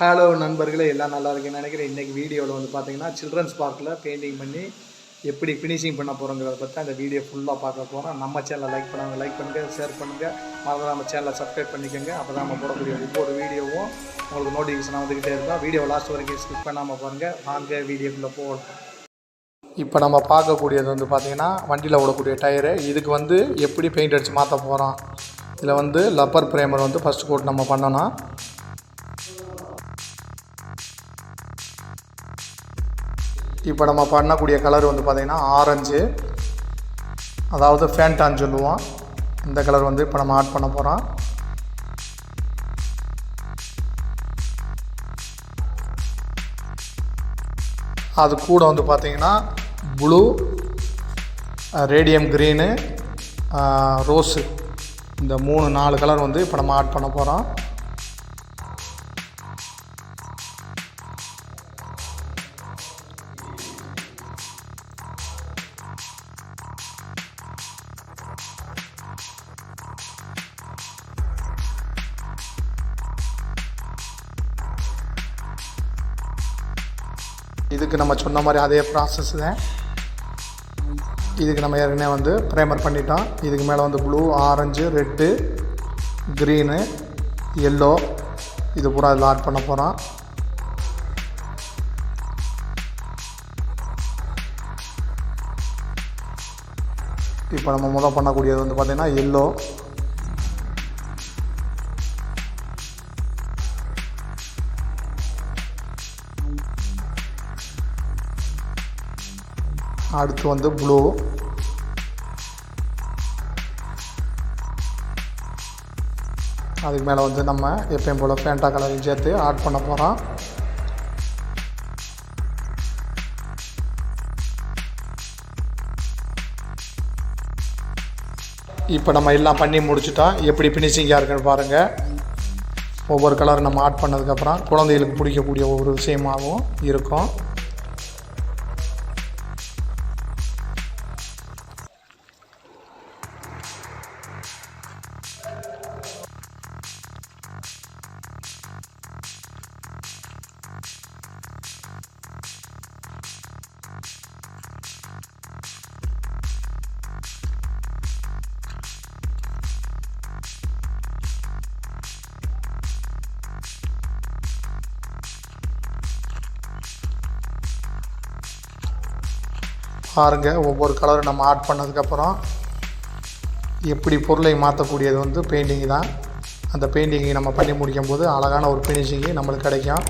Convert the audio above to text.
Hello நண்பர்களே எல்லாம் நல்லா இருக்குன்னு நினைக்கிறேன். இன்றைக்கி வீடியோவில் வந்து பார்த்தீங்கன்னா சில்ட்ரன்ஸ் பார்க்கில் பெயிண்டிங் பண்ணி எப்படி ஃபினிஷிங் பண்ண போகிறோங்கிறத பற்றி அந்த வீடியோ ஃபுல்லாக பார்க்க போகிறோம் நம்ம சேனலை லைக் பண்ணாங்க லைக் பண்ணுங்கள் ஷேர் பண்ணுங்கள் மறந்து நம்ம சேனலை சப்ஸ்கிரைப் பண்ணிக்கோங்க. அப்போ தான் நம்ம போடக்கூடிய ஒவ்வொரு வீடியோவும் உங்களுக்கு நோட்டிஃபிகேஷன் வந்துக்கிட்டே இருக்கும். வீடியோ லாஸ்ட் வரைக்கும் ஸ்கிப் பண்ணாமல் பாருங்கள் வாங்க வீடியோக்குள்ளே போகலாம் இப்போ நம்ம பார்க்கக்கூடியது வந்து பார்த்திங்கன்னா வண்டியில் விடக்கூடிய டயரு இதுக்கு வந்து எப்படி பெயிண்ட் அடித்து மாற்ற போகிறோம் இதில் வந்து லப்பர் ப்ரேமர் வந்து ஃபஸ்ட் கோட் நம்ம பண்ணோன்னா இப்போ நம்ம பண்ணக்கூடிய கலர் வந்து பார்த்திங்கன்னா ஆரஞ்சு அதாவது ஃபேண்டான்னு சொல்லுவோம். இந்த கலர் வந்து இப்போ நம்ம ஆட் பண்ண போகிறோம் அது கூட வந்து பார்த்திங்கன்னா ப்ளூ ரேடியம் க்ரீனு ரோஸு இந்த மூணு நாலு கலர் வந்து இப்போ நம்ம ஆட் பண்ண போகிறோம் இதுக்கு நம்ம சொன்ன மாதிரி அதே ப்ராசஸ் தான். இதுக்கு நம்ம ஏற்கனவே வந்து ப்ரைமர் பண்ணிட்டோம். இதுக்கு மேலே வந்து blue orange red green yellow இது பூரா இதில் ஆட் பண்ண போகிறோம் இப்போ நம்ம முதல் பண்ணக்கூடியது வந்து பார்த்திங்கன்னா எல்லோ அடுத்து வந்து ப்ளூ அதுக்கு மேலே வந்து நம்ம எப்பயும் போல் ஃபேண்டா கலரையும் சேர்த்து ஆட் பண்ண போகிறோம் இப்போ நம்ம எல்லாம் பண்ணி முடிச்சுட்டோம் எப்படி ஃபினிஷிங்காக இருக்குன்னு பாருங்கள் ஒவ்வொரு கலர் நம்ம ஆட் பண்ணதுக்கப்புறம் குழந்தைகளுக்கு பிடிக்கக்கூடிய ஒவ்வொரு விஷயமாகவும் இருக்கும். பாருங்கள் ஒவ்வொரு கலரும் நம்ம ஆட் பண்ணதுக்கப்புறம் எப்படி பொருளை மாற்றக்கூடியது வந்து பெயிண்டிங் தான். அந்த பெயிண்டிங்கை நம்ம பண்ணி முடிக்கும் போது அழகான ஒரு ஃபினிஷிங்கு நம்மளுக்கு கிடைக்கும்.